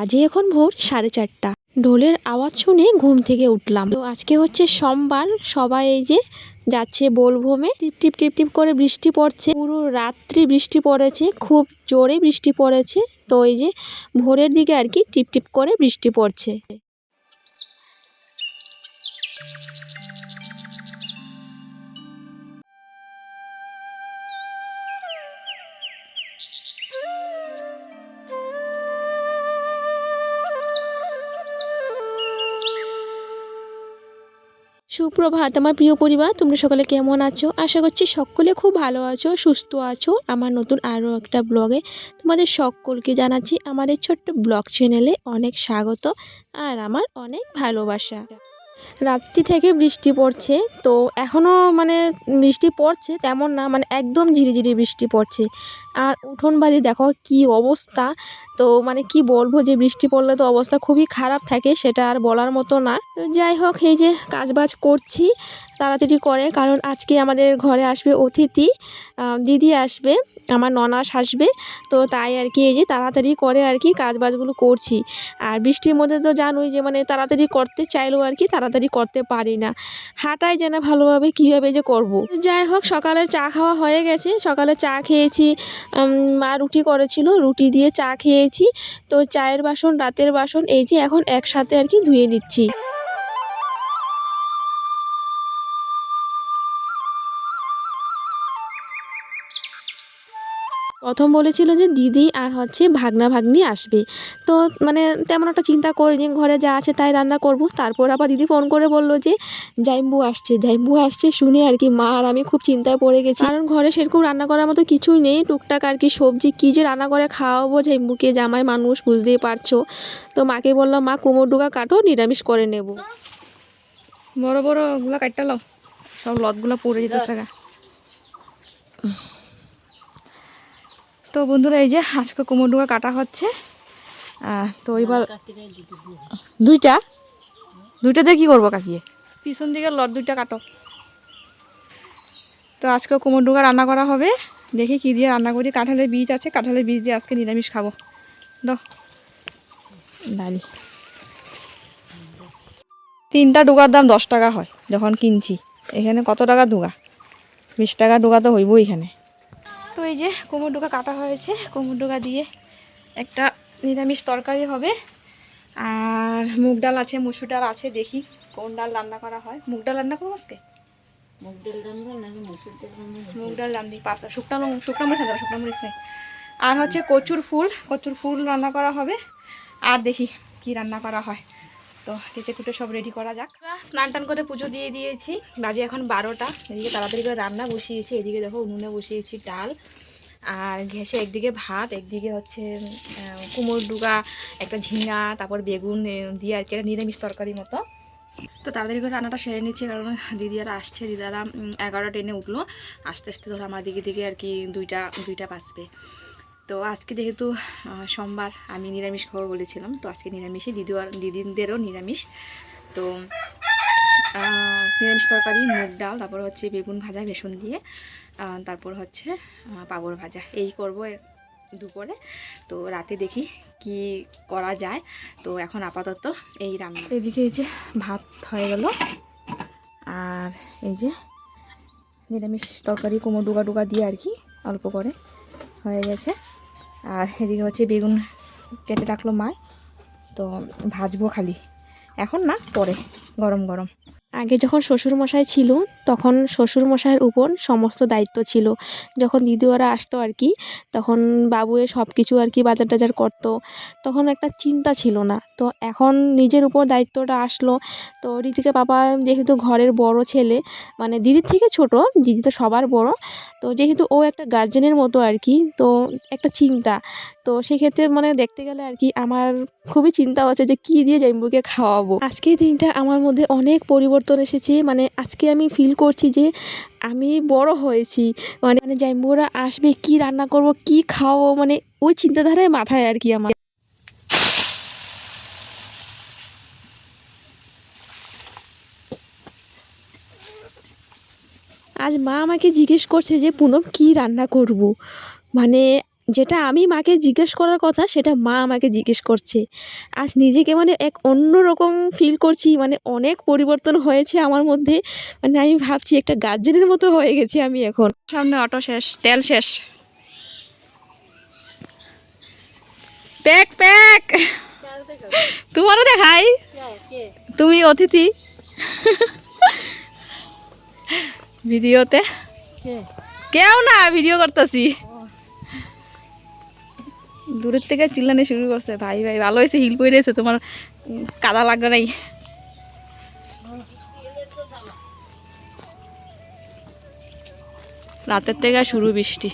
বাজে এখন ভোর সাড়ে চারটা। ঢোলের আওয়াজ শুনে ঘুম থেকে উঠলাম। তো আজকে হচ্ছে সোমবার, সবাই এই যে যাচ্ছে বোলভোমে। টিপ টিপ টিপ টিপ করে বৃষ্টি পড়ছে। পুরো রাত্রি বৃষ্টি পড়েছে, খুব জোরে বৃষ্টি পড়েছে। তো এই যে ভোরের দিকে আর কি টিপ টিপ করে বৃষ্টি পড়ছে। সুপ্রভাত, আমার প্রিয় পরিবার, তোমরা সকলে কেমন আছো? আশা করছি সকলে খুব ভালো আছো, সুস্থ আছো। আমার নতুন আরও একটা ব্লগে তোমাদের সকলকে জানাচ্ছি আমার এই ছোট্ট ব্লগ চ্যানেলে অনেক স্বাগত আর আমার অনেক ভালোবাসা। রাত্রি থেকে বৃষ্টি পড়ছে, তো এখনও মানে বৃষ্টি পড়ছে তেমন না মানে একদম ঝিরিঝিরি বৃষ্টি পড়ছে। আর উঠোন বাড়ি দেখো কি অবস্থা তো মানে কি বলব যে বৃষ্টি পড়লে তো অবস্থা খুবই খারাপ থাকে, সেটা আর বলার মতো না। যাই হোক, এই যে কাজবাজ করছি, তাড়াতাড়ি করে, কারণ আজকে আমাদের ঘরে আসবে অতিথি দিদি আসবে, আমার ননাস আসবে, তো তাই আর কি এই যে তাড়াতাড়ি করে আর কি কাজবাজগুলো করছি। আর বৃষ্টির মধ্যে তো জানোই যে মানে তাড়াতাড়ি করতে চাইলেও আর কি তাড়াতাড়ি করতে পারি না। হাঁটাই যেন ভালোভাবে কীভাবে যে করব। যাই হোক, সকালের চা খাওয়া হয়ে গেছে, সকালে চা খেয়েছি মা রুটি করেছিল, রুটি দিয়ে চা খেয়েছি। তো চায়ের বাসন রাতের বাসন এই যে এখন একসাথে আর কি ধুয়ে নিচ্ছি। প্রথম বলেছিল যে দিদি আর হচ্ছে ভাগনা ভাগ্নি আসবে। তো মানে তেমন একটা চিন্তা করিনি ঘরে যা আছে তাই রান্না করব। তারপর আবার দিদি ফোন করে বলল যে, জাইম্বু আসছে জাইম্বু আসছে। শুনে আর কি মা আর আমি খুব চিন্তায় পড়ে গেছি। কারণ ঘরে সেরকম রান্না করার মতো কিছুই নেই। টুকটাক আর কি সবজি, কী যে রান্না করে খাওয়াবো জাইম্বুকে, জামাই, মানুষ, বুঝতেই পারছ। তো মাকে বললাম, মা, কোমর ডুকা কাটো, নিরামিষ করে নেব। বড় বড় কাটটা লাও সব লতগুলো পড়ে যেতেছে গা। তো বন্ধুরা এই যে আজকে কোমর ডুগা কাটা হচ্ছে। তো এবার দুইটা? দুইটা দিয়ে কি করব কাকিয়ে? পিছন দিকে লট দুইটা কাটো। তো আজকে কোমর ডুগা রান্না করা হবে। দেখি কি দিয়ে রান্না করি। কাঁঠালের বীজ আছে কাঁঠালের বীজ দিয়ে আজকে নিরামিষ খাব। দাও। ডালি। তিনটা ডুগার দাম দশ টাকা হয় যখন কিনছি। এখানে কত টাকা ডুগা? বিশ টাকা ডুগা তো হইব এখানে। এই যে কোমর ডুগা কাটা হয়েছে কোমর ডুগা দিয়ে একটা নিরামিষ তরকারি হবে। আর মুগ ডাল আছে মুসুর ডাল আছে দেখি কোন ডাল রান্না করা হয়। মুগ ডাল রান্না করব আজকে? মুগ ডাল রান্ধি পাঁচটা। শুকনো শুকনো মরিচ না শুকনো মরিচ নেই। আর হচ্ছে কচুর ফুল কচুর ফুল রান্না করা হবে। আর দেখি কি রান্না করা হয়। তো কেটে কুটে সব রেডি করা যাক। স্নান টান করে পুজো দিয়ে দিয়েছি। বাজে এখন বারোটা। এদিকে তাড়াতাড়ি করে রান্না বসিয়েছি। এদিকে দেখো উনুনে বসিয়েছি ডাল আর ঘেসে একদিকে ভাত একদিকে হচ্ছে আহ, কুমড়োর ডুগা একটা ঝিঙা তারপর বেগুন দিয়ে আর কি একটা নিরামিষ তরকারি মতো। তো তাড়াতাড়ি করে রান্নাটা সেরে নিচ্ছে কারণ দিদিরা আসছে। দিদারা এগারোটা ট্রেনে উঠল। আস্তে আস্তে ধরো আমার দিকে দিকে আর কি দুইটা দুইটা বাজবে। তো আজকে যেহেতু সোমবার আমি নিরামিষ খাব বলেছিলাম, তো আজকে নিরামিষই। দিদি আর দিদিদেরও নিরামিষ। তো নিরামিষ তরকারি, মুগ ডাল, তারপর হচ্ছে বেগুন ভাজা, বেসন দিয়ে তারপর হচ্ছে পাঁপড় ভাজা। এই করব দুপুরে। তো রাতে দেখি কি করা যায়। তো এখন আপাতত এই রান্না। এদিকে এই যে ভাত হয়ে গেল। আর এই যে নিরামিষ তরকারি কোমর ডুগা ডুগা দিয়ে আর কি, অল্প করে হয়ে গেছে। আর এদিকে হচ্ছে বেগুন কেটে রাখল মা, তো ভাজবো খালি। এখন না, পরে, গরম গরম। আগে যখন শ্বশুরমশাই ছিল, তখন শ্বশুরমশাইয়ের উপর সমস্ত দায়িত্ব ছিল। যখন দিদি ওরা আসতো আর কি, তখন বাবুয়ে সব কিছু আর কি বাজার টাজার করতো। তখন একটা চিন্তা ছিল না। তো এখন নিজের উপর দায়িত্বটা আসলো। তো রিজিকে বাবা যেহেতু ঘরের বড় ছেলে মানে দিদির থেকে ছোট, দিদি তো সবার বড়, তো যেহেতু ও একটা গার্জেনের মতো আর কি, তো একটা চিন্তা। তো সেক্ষেত্রে মানে দেখতে গেলে আর কি আমার খুবই চিন্তা হচ্ছে যে কী দিয়ে জাইম্বুকে খাওয়াবো। আজকের দিনটা আমার মধ্যে অনেক পরিবর্তন এসেছে। মানে আজকে আমি ফিল করছি যে আমি বড় হয়েছি। মানে মানে জাইম্বুরা আসবে, কি রান্না করব, কি খাওয়াবো মানে ওই চিন্তাধারায় মাথায় আর কি আমার। আজ মা আমাকে জিজ্ঞেস করছে যে, পুনম, কি রান্না করব? মানে যেটা আমি মাকে জিজ্ঞেস করার কথা সেটা মা আমাকে জিজ্ঞেস করছে। আজ নিজেকে মানে এক অন্য রকম ফিল করছি মানে অনেক পরিবর্তন হয়েছে আমার মধ্যে। মানে আমি ভাবছি একটা গার্জেনের মতো হয়ে গেছি আমি এখন। সামনে অটো শেষ তেল শেষ। প্যাক প্যাক তোমারও দেখাই? তুমি অতিথি? ভিডিওতে? কেউ না ভিডিও করতেছি। দূরের থেকে চিল্লানি শুরু করছে। ভাই ভাই, ভালো হয়েছে হিল পড়ে রয়েছে তোমার কাদা লাগবে নাই। রাতের থেকে শুরু বৃষ্টি।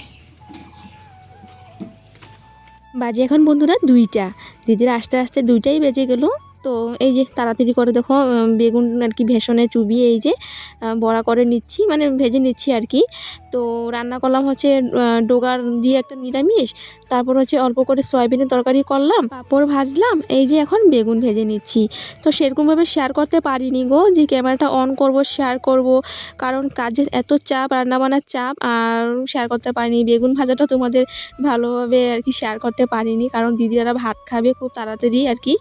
বাজে এখন বন্ধুরা দুইটা। দিদির আস্তে আস্তে দুইটাই বেজে গেল। তো এই যে তাড়াতাড়ি করে দেখো বেগুন আর কি ভেষণে চুবিয়ে এই যে বড়া করে নিচ্ছি মানে ভেজে নিচ্ছি আর কি। তো রান্না করলাম হচ্ছে ডোগার দিয়ে একটা নিরামিষ, তারপর হচ্ছে অল্প করে সয়াবিনের তরকারি করলাম, পাঁপড় ভাজলাম, এই যে এখন বেগুন ভেজে নিচ্ছি। তো সেরকমভাবে শেয়ার করতে পারিনি গো, যে ক্যামেরাটা অন করব শেয়ার করব, কারণ কাজের এত চাপ, রান্নাবান্নার চাপ, আর শেয়ার করতে পারিনি। বেগুন ভাজাটা তোমাদের ভালোভাবে আর কি শেয়ার করতে পারিনি, কারণ দিদিরা ভাত খাবে খুব তাড়াতাড়ি আর কি।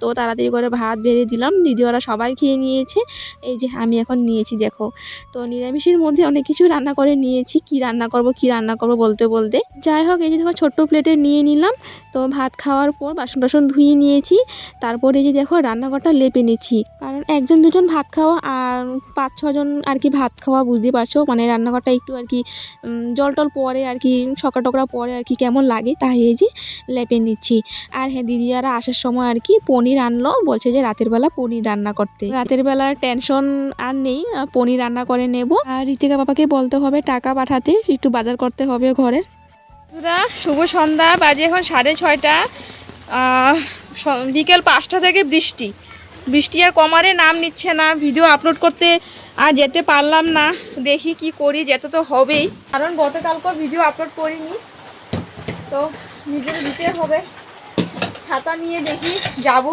তো তাড়াতাড়ি করে ভাত বেড়ে দিলাম। দিদি ওরা সবাই খেয়ে নিয়েছে। এই যে আমি এখন নিয়েছি, দেখো। তো নিরামিষের মধ্যে অনেক কিছু রান্না করে নিয়েছি। কি রান্না করব, কি রান্না করব বলতে বলতে। যাই হোক, এই যে দেখো ছোট্ট প্লেটে নিয়ে নিলাম। তো ভাত খাওয়ার পর বাসন টাসন ধুয়ে নিয়েছি। তারপরে যে দেখো রান্নাঘরটা লেপে নিচ্ছি। কারণ একজন দুজন ভাত খাওয়া আর পাঁচ ছজন আর কি ভাত খাওয়া বুঝতে পারছ। মানে রান্নাঘরটা একটু আর কি জল টল পরে আর কি সকা টকরা পরে আর কি কেমন লাগে, তাই এই যে লেপে নিচ্ছি। আর হ্যাঁ দিদিয়ারা আসার সময় আর কি পনির আনলো, বলছে যে রাতের বেলা পনির রান্না করতে। রাতের বেলার টেনশন আর নেই পনির রান্না করে নেব। আর ঋতিকা বাবাকে বলতে হবে টাকা পাঠাতে, একটু বাজার করতে হবে ঘরের। শুভ সন্ধ্যা, বাজে এখন সাড়ে ছয়টা বিকেল পাঁচটা থেকে বৃষ্টি। বৃষ্টি আর কমারে নাম নিচ্ছে না ভিডিও আপলোড করতে আর যেতে পারলাম না। দেখি কি করি, যেতে তো হবেই। কারণ গতকালকেও ভিডিও আপলোড করিনি, তো ভিডিও দিতে হবে। ছাতা নিয়ে দেখি যাব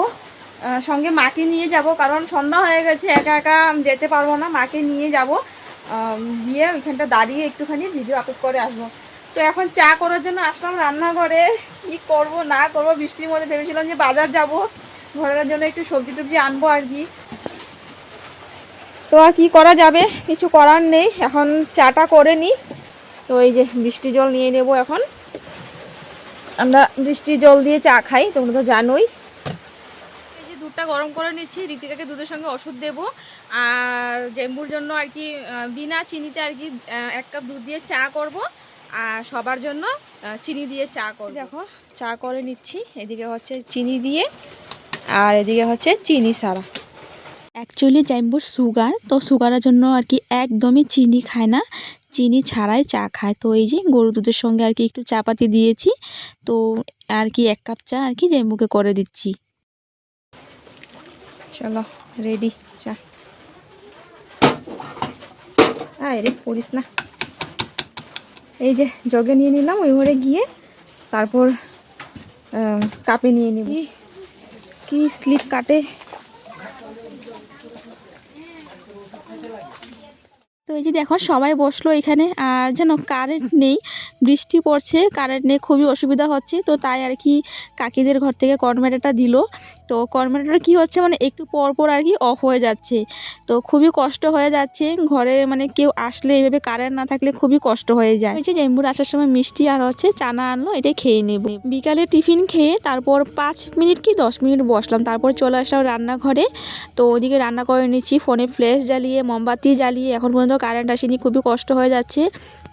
সঙ্গে মাকে নিয়ে যাব, কারণ সন্ধ্যা হয়ে গেছে, একা একা যেতে পারব না, মাকে নিয়ে যাব। গিয়ে ওইখানটা দাঁড়িয়ে একটুখানি ভিডিও আপলোড করে আসব। তো এখন চা করার জন্য আসলাম রান্নাঘরে, কি করব, না করব, বৃষ্টির মধ্যে ভেবেছিলাম যে বাজার যাব। ঘরের জন্য একটু সবজি টবজি আনব আর কি। তো আর কি করা যাবে? কিছু করার নেই। এখন চাটা করে নিই তো এই যে বৃষ্টি জল নিয়ে নেব এখন। আমরা বৃষ্টির জল দিয়ে চা খাই তোমরা তো জানোই। এই যে দুধটা গরম করে নিচ্ছি ঋতিকাকে দুধের সঙ্গে ওষুধ দেব। আর জেম্বুর জন্য আর কি বিনা চিনিতে আর কি এক কাপ দুধ দিয়ে চা করব। আর সবার জন্য চিনি দিয়ে চা করব। দেখো চা করে নিচ্ছি। এদিকে হচ্ছে চিনি দিয়ে আর এদিকে হচ্ছে চিনি ছাড়া অ্যাকচুয়ালি জাইম্বুর সুগার তো সুগারের জন্য আর কি একদমই চিনি খায় না। চিনি ছাড়াই চা খায়। তো এই যে গরু দুধের সঙ্গে আর কি একটু চা পাতি দিয়েছি। তো আর কি এক কাপ চা আর কি জাইম্বুকে করে দিচ্ছি। চলো রেডি চা। আয় রে পড়িস না। এই যে জগে নিয়ে নিলাম ওই ঘরে গিয়ে তারপর কাপে নিয়ে নিব। কি- স্লিপ কাটে? তো এই যে দেখো, সবাই বসল এখানে, আর যেন কারেন্ট নেই, বৃষ্টি পড়ছে কারেন্ট নেই, খুবই অসুবিধা হচ্ছে, তো তাই আর কি কাকিদের ঘর থেকে কর্মেটাটা দিল। তো কর্মেটাটা কি হচ্ছে মানে একটু পর পর আর কি অফ হয়ে যাচ্ছে। তো খুবই কষ্ট হয়ে যাচ্ছে, ঘরে মানে কেউ আসলে এইভাবে কারেন্ট না থাকলে খুবই কষ্ট হয়ে যায়। যে জেম্বুর আসার সময় মিষ্টি আর হচ্ছে চানা আনলো, এটাই খেয়ে নেব। বিকালে টিফিন খেয়ে তারপর পাঁচ মিনিট কি দশ মিনিট বসলাম, তারপর চলে আসলাম রান্নাঘরে। তো ওদিকে রান্না করে নিচ্ছি, ফোনে ফ্ল্যাশ জ্বালিয়ে, মোমবাতি জ্বালিয়ে, এখন পর্যন্ত কারেন্ট আসেনি খুবই কষ্ট হয়ে যাচ্ছে।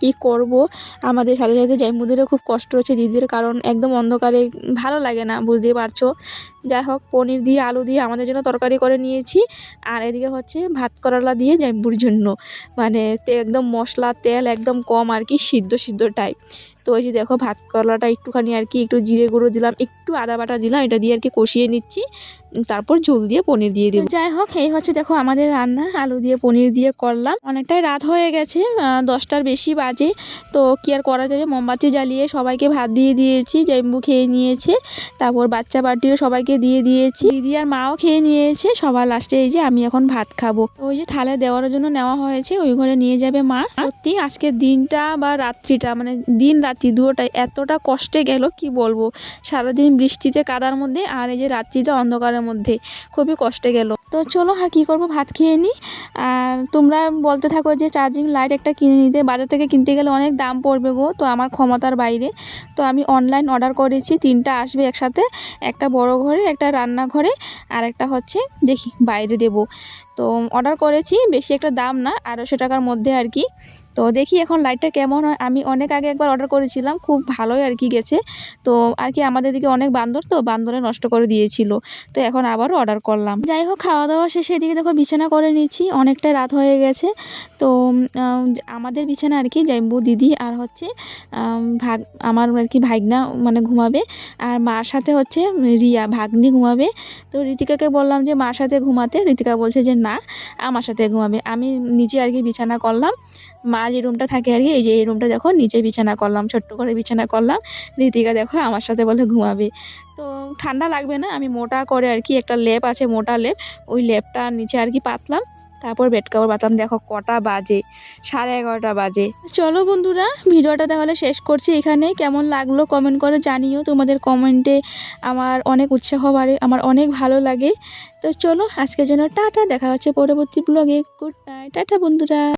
কি করব? আমাদের সাথে সাথে জাইমুদেরও খুব কষ্ট হচ্ছে দিদির, কারণ একদম অন্ধকারে ভালো লাগে না, বুঝতেই পারছ? যাই হোক, পনির দিয়ে আলু দিয়ে আমাদের জন্য তরকারি করে নিয়েছি, আর এদিকে হচ্ছে ভাত করলা দিয়ে জাইম্বুর জন্য। মানে একদম মশলা, তেল একদম কম আর কি, সিদ্ধ সিদ্ধ টাইপ তো ওই যে দেখো, ভাত করলাটা একটুখানি আর কি, একটু জিরে গুঁড়ো দিলাম, একটু আদা বাটা দিলাম, এটা দিয়ে আর কি কষিয়ে নিচ্ছি, তারপর ঝোল দিয়ে পনির দিয়ে দিই যাই হোক, এই হচ্ছে দেখো আমাদের রান্না, আলু দিয়ে পনির দিয়ে করলাম। অনেকটাই রাত হয়ে গেছে দশটার বেশি বাজে তো কি আর করা যাবে? মোমবাতি জ্বালিয়ে সবাইকে ভাত দিয়ে দিয়েছি জেম্বু খেয়ে নিয়েছে, তারপর বাচ্চা পার্টিও সবাইকে দিয়ে দিয়েছি। দিদি আর মাও খেয়ে নিয়েছে, সবার লাস্টে এই যে আমি এখন ভাত খাব। ওই যে থালে দেওয়ার জন্য নেওয়া হয়েছে, ওই ঘরে নিয়ে যাবে মা। সত্যি আজকের দিনটা বা রাত্রিটা মানে দিন রাত্রি দুটোটাই এতটা কষ্টে গেল, কি বলব? সারাদিন বৃষ্টিতে কাদার মধ্যে আর এই যে রাত্রিটা অন্ধকারের মধ্যে, খুবই কষ্টে গেল। তো চলো হ্যাঁ কী করব? ভাত খেয়ে নিই আর তোমরা বলতে থাকো যে চার্জিং লাইট একটা কিনে নিতে, বাজার থেকে কিনতে গেলে অনেক দাম পড়বে গো, তো আমার ক্ষমতার বাইরে। তো আমি অনলাইন অর্ডার করেছি, তিনটা আসবে একসাথে, একটা বড় ঘরে, একটা রান্নাঘরে, আর একটা হচ্ছে, দেখি বাইরে দেব। তো অর্ডার করেছি, বেশি একটা দাম না, আড়াইশো টাকার মধ্যে আর কি। তো দেখি এখন লাইটটা কেমন হয়। আমি অনেক আগে একবার অর্ডার করেছিলাম, খুব ভালোই আর কি গেছে। তো আর কি আমাদের দিকে অনেক বান্দর তো, বান্দরে নষ্ট করে দিয়েছিল। তো এখন আবারও অর্ডার করলাম। যাই হোক খাওয়া দাওয়া শেষে এদিকে দেখো বিছানা করে নিচ্ছি অনেকটা রাত হয়ে গেছে। তো আমাদের বিছানা আর কি জাইম্বু দিদি আর হচ্ছে ভাগ, আমার আর কি ভাগনা মানে ঘুমাবে। আর মার সাথে হচ্ছে রিয়া, ভাগ্নি ঘুমাবে। তো ঋতিকাকে বললাম যে, মার সাথে ঘুমাতে? ঋতিকা বলছে যে, না, আমার সাথে ঘুমাবে। আমি নিচে আর কি বিছানা করলাম। মা যে রুমটা থাকে আর কি, এই যে এই রুমটা দেখো, নিচে বিছানা করলাম, ছোট্ট করে বিছানা করলাম। রীতিকা দেখো আমার সাথে বলে ঘুমাবে। তো ঠান্ডা লাগবে না, আমি মোটা করে আর কি একটা লেপ আছে, মোটা লেপ। ওই লেপটা নিচে আর কি পাতলাম, তারপর বেড কাভার পাতলাম দেখো কটা বাজে, সাড়ে এগারোটা বাজে। চলো বন্ধুরা, ভিডিওটা তাহলে শেষ করছি এখানে। কেমন লাগল কমেন্ট করে জানিও। তোমাদের কমেন্টে আমার অনেক উৎসাহ বাড়ে, আমার অনেক ভালো লাগে। তো চলো, আজকের জন্য টাটা। দেখা হচ্ছে পরবর্তী ব্লগে গুড নাইট টাটা বন্ধুরা।